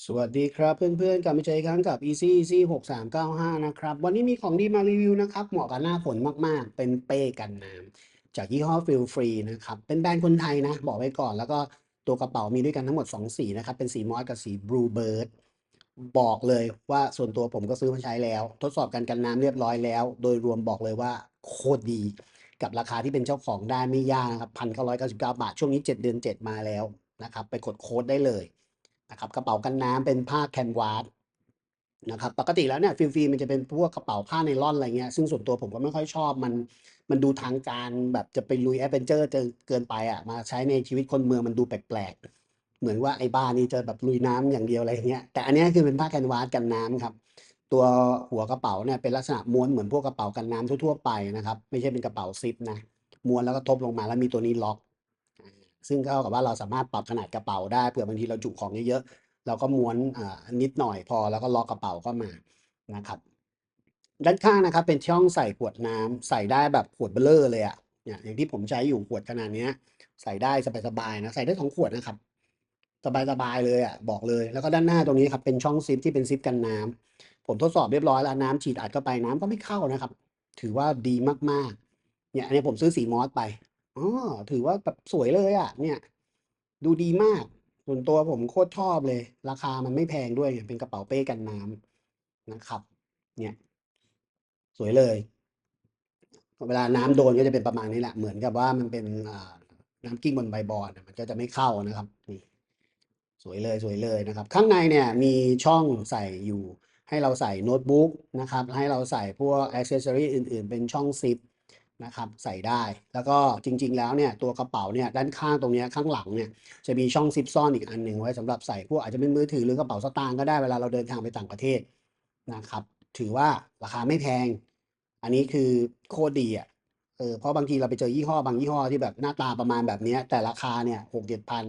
สวัสดีครับเพื่อนๆกลับมาเจออีกครั้งกับ Easy Easy 6395 นะครับ วันนี้มีของดีมารีวิวนะครับ เหมาะกับหน้าฝนมากๆ เป็นเป้กันน้ำจากยี่ห้อ Feel Free นะครับ เป็นแบรนด์คนไทยนะ บอกไว้ก่อนแล้วก็ตัวกระเป๋ามีด้วยกันทั้งหมด 2 สีนะครับ เป็นสีมอสกับสี Blue Bird บอกเลยว่าส่วนตัวผมก็ซื้อมาใช้แล้ว ทดสอบการกันน้ำเรียบร้อยแล้ว โดยรวมบอกเลยว่าโคตรดี กับราคาที่เป็นเจ้าของได้ไม่ยากนะครับพันเก้าร้อยเก้าสิบเก้าบาทช่วงนี้7เดือน7มาแล้วนะครับไปกดโค้ดได้เลย นะครับกระเป๋ากันน้ำเป็นผ้าแคนวาสนะครับปกติแล้วเนี่ยฟิลฟีมันจะเป็นพวกกระเป๋าผ้าไนล่อนอะไรเงี้ยซึ่งส่วนตัวผมก็ไม่ค่อยชอบมันมันดูทางการแบบจะไปลุยแอดเวนเจอร์เกินไปอะมาใช้ในชีวิตคนเมืองมันดูแปลกๆ เหมือนว่าไอ้บ้านนี้จะแบบลุยน้ำอย่างเดียวอะไรเงี้ยแต่อันนี้คือเป็นผ้าแคนวาสกันน้ำครับตัวหัวกระเป๋าเนี่ยเป็นลักษณะม้วนเหมือนพวกกระเป๋ากันน้ำทั่วๆไปนะครับไม่ใช่เป็นกระเป๋าซิปนะม้วนแล้วก็ทบลงมาแล้วมีตัวนี้ล็อก ซึ่งก็เท่ากับว่าเราสามารถปรับขนาดกระเป๋าได้เผื่อบางทีเราจุของเยอะๆเราก็ม้วนอ่านิดหน่อยพอแล้วก็ล็อกกระเป๋าเข้ามานะครับ ด้านข้างนะครับ เป็นช่องใส่ขวดน้ำใส่ได้แบบขวดเบลเลอร์เลยอะเนี่ยอย่างที่ผมใช้อยู่ขวดขนาดนี้ยใส่ได้สบายๆนะใส่ได้สองขวดนะครับสบายๆเลยอะบอกเลยแล้วก็ด้านหน้าตรงนี้ครับเป็นช่องซิปที่เป็นซิปกันน้ำผมทดสอบเรียบร้อยแล้วน้ำฉีดอัดเข้าไปน้ำก็ไม่เข้านะครับ ถือว่าดีมากๆเนี่ยอันนี้ผมซื้อสีมอสไป อ๋อถือว่าแบบสวยเลยอะ เนี่ย ดูดีมาก ส่วนตัวผมโคตรชอบเลย ราคามันไม่แพงด้วยเป็นกระเป๋าเป้กันน้ำนะครับ เนี่ย สวยเลย เวลาน้ำโดนก็จะเป็นประมาณนี้แหละ เหมือนกับว่ามันเป็นอ่าน้ำกิ้งบนใบบอร์ดอะมันก็จะไม่เข้านะครับ นี่ สวยเลยสวยเลยนะครับ ข้างในเนี่ย มีช่องใส่อยู่ ให้เราใส่โน้ตบุ๊กนะครับ ให้เราใส่พวกอ c เซสซอรีอื่น ๆ เป็นช่องซิป นะครับใส่ได้ แล้วก็จริง ๆ แล้วเนี่ยตัวกระเป๋าเนี่ยด้านข้างตรงนี้ข้างหลังเนี่ยจะมีช่องซิปซ่อนอีกอันหนึ่งไว้สำหรับใส่พวกอาจจะเป็นมือถือหรือกระเป๋าสตางค์ก็ได้เวลาเราเดินทางไปต่างประเทศนะครับถือว่าราคาไม่แพง อันนี้คือโคตรดีอะเออเพราะบางทีเราไปเจอยี่ห้อบางยี่ห้อที่แบบหน้าตาประมาณแบบนี้แต่ราคาเนี่ยหกเจ็ดพัน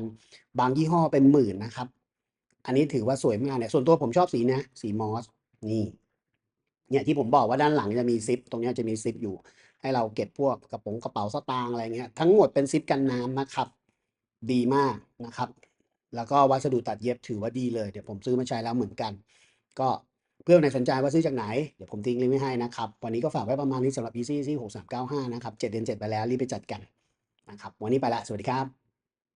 บางยี่ห้อเป็นหมื่นนะครับ อันนี้ถือว่าสวยมากเนี่ยส่วนตัวผมชอบสีนะสีมอสนี่เนี่ยที่ผมบอกว่าด้านหลังจะมีซิป ตรงนี้จะมีซิปอยู่ ให้เราเก็บพวกกระป๋องกระเป๋าสตางค์อะไรเงี้ยทั้งหมดเป็นซิปกันน้ำนะครับ ดีมากนะครับ แล้วก็วัสดุตัดเย็บถือว่าดีเลยเดี๋ยวผมซื้อมาใช้แล้วเหมือนกัน ก็เพื่อนไหนสนใจว่าซื้อจากไหน เดี๋ยวผมทิ้งลิงก์ไว้ให้นะครับ วันนี้ก็ฝากไว้ประมาณนี้สำหรับ EC 6 3 9 5นะครับเจ็ดเดือนเจ็ดไปแล้วรีบไปจัดกันนะครับ วันนี้ไปละสวัสดีครับ